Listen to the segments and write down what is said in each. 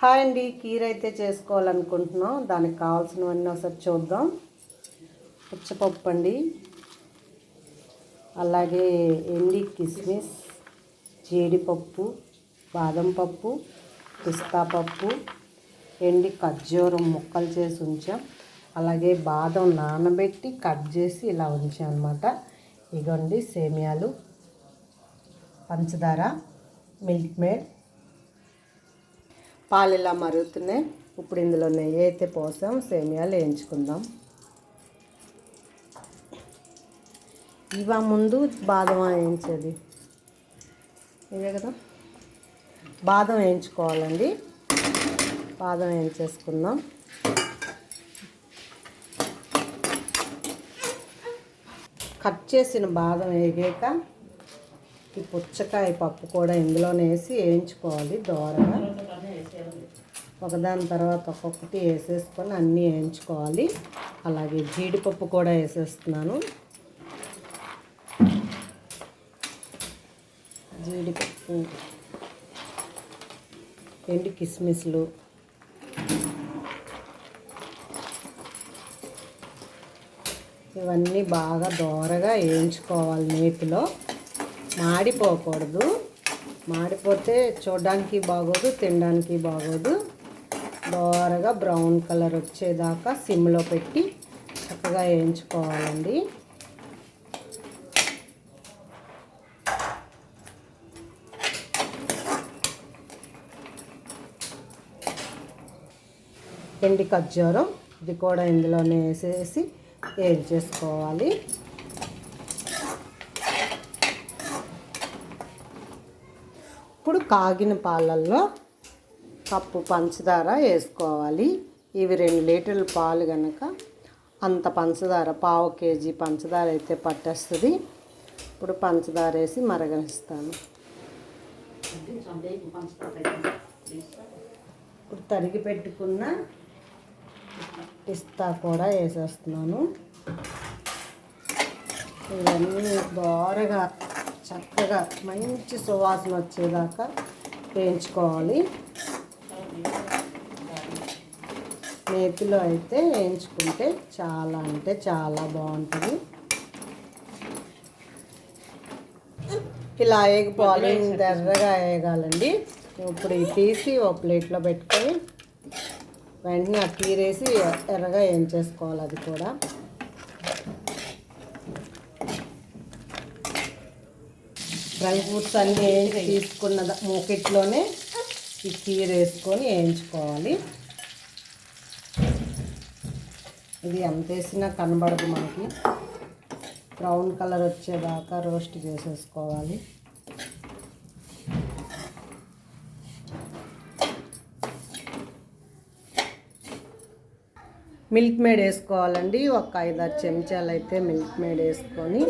Hi అండి కీర అయితే చేసుకోవాలనుకుంటున్నాం. దానికి కావాల్సినవన్నీ ఒకసారి చూద్దాం. పుచ్చపప్పు అండి. అలాగే ఎండి కిస్మిస్ జీడిపప్పు బాదం పప్పు పిస్తా పప్పు ఎండి ఖర్జూరం ముక్కలు చేసి ఉంచాం. అలాగే బాదం నానబెట్టి కట్ చేసి ఇలా ఉంచాం అనమాట ఇగోండి సేమియాలు పంచదార మిల్క్ మేడ్. పాలు ఇలా మరుగుతున్నాయి? ఇప్పుడు ఇందులో నెయ్యి అయితే పోసాం సేమియాలు వేయించుకుందాం. ఇవా ముందు బాదం వేయించేది. ఇదే కదా? బాదం వేయించుకోవాలండి. బాదం వేయించేసుకుందాం. కట్ చేసిన బాదం వేగాక ఈ పుచ్చకాయ పప్పు కూడా ఇందులోనే వేసి వేయించుకోవాలి దోరగా. ఒకదాని తర్వాత ఒక్కొక్కటి వేసేసుకొని అన్నీ వేయించుకోవాలి. అలాగే జీడిపప్పు కూడా వేసేస్తున్నాను. జీడిపప్పు ఎండి కిస్మిస్లు ఇవన్నీ బాగా దోరగా వేయించుకోవాలి నేతిలో. మాడిపోకూడదు. మాడిపోతే చూడడానికి బాగోదు తినడానికి బాగోదు. దోరగా బ్రౌన్ కలర్ వచ్చేదాకా సిమ్లో పెట్టి చక్కగా వేయించుకోవాలండి. ఎండి ఖర్జూరం ఇది కూడా ఇందులోనే వేసేసి వేయించేసుకోవాలి. ఇప్పుడు కాగిన పాలల్లో కప్పు పంచదార వేసుకోవాలి. ఇవి రెండు లీటర్ల పాలు కనుక అంత పంచదార పావు కేజీ పంచదార అయితే పట్టేస్తుంది. ఇప్పుడు పంచదార వేసి మరగనిస్తాను. ఇప్పుడు తరిగి పెట్టుకున్న పిస్తా కూడా వేసేస్తున్నాను. ఇవన్నీ బాగా చక్కగా మంచి సువాసన వచ్చేదాకా వేయించుకోవాలి. నేతిలో అయితే వేయించుకుంటే చాలా అంటే చాలా బాగుంటుంది. ఇలా వేగిపోవాలి ఎర్రగా వేయగాలండి. ఇప్పుడు ఇది తీసి ఒక ప్లేట్లో పెట్టుకొని వెంటనే ఆ తీరేసి ఎర్రగా వేయించేసుకోవాలి అది కూడా. డ్రై ఫ్రూట్స్ అన్నీ వేయించి తీసుకున్న మూకిట్లోనే ఈ కీర వేసుకొని వేయించుకోవాలి. ఇది ఎంత వేసినా కనబడదు మనకి. బ్రౌన్ కలర్ వచ్చేదాకా రోస్ట్ చేసేసుకోవాలి. మిల్క్ మేడ్ వేసుకోవాలండి. ఒక ఐదారు చెంచాలు అయితే మిల్క్ మేడ్ వేసుకొని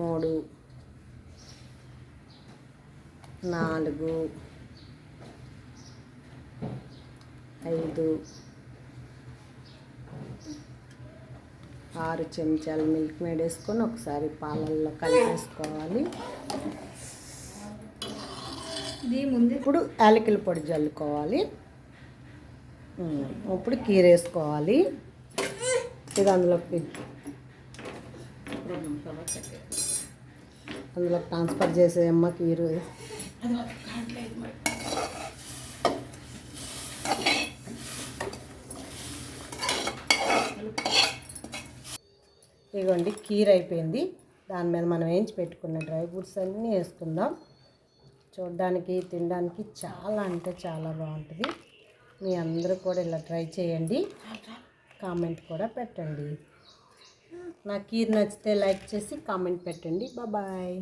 మూడు. నాలుగు. ఐదు. ఆరు చెంచాలు మిల్క్ మేడ్ వేసుకొని ఒకసారి పాలల్లో కలిపేసుకోవాలి. ఇప్పుడు యాలకుల పొడి జల్లుకోవాలి. ఇప్పుడు కీర వేసుకోవాలి. ఇది అందులోకి అందులో ట్రాన్స్ఫర్ చేసేయమ్మ కీరు ఇదిగోండి కీర్ అయిపోయింది. దాని మీద మనం వేయించి పెట్టుకున్న డ్రై ఫ్రూట్స్ అన్నీ వేసుకుందాం. చూడడానికి తినడానికి చాలా అంటే చాలా బాగుంటుంది. మీ అందరూ కూడా ఇలా ట్రై చేయండి. కామెంట్ కూడా పెట్టండి. నా కీర్ నచ్చితే లైక్ చేసి కామెంట్ పెట్టండి. బాయ్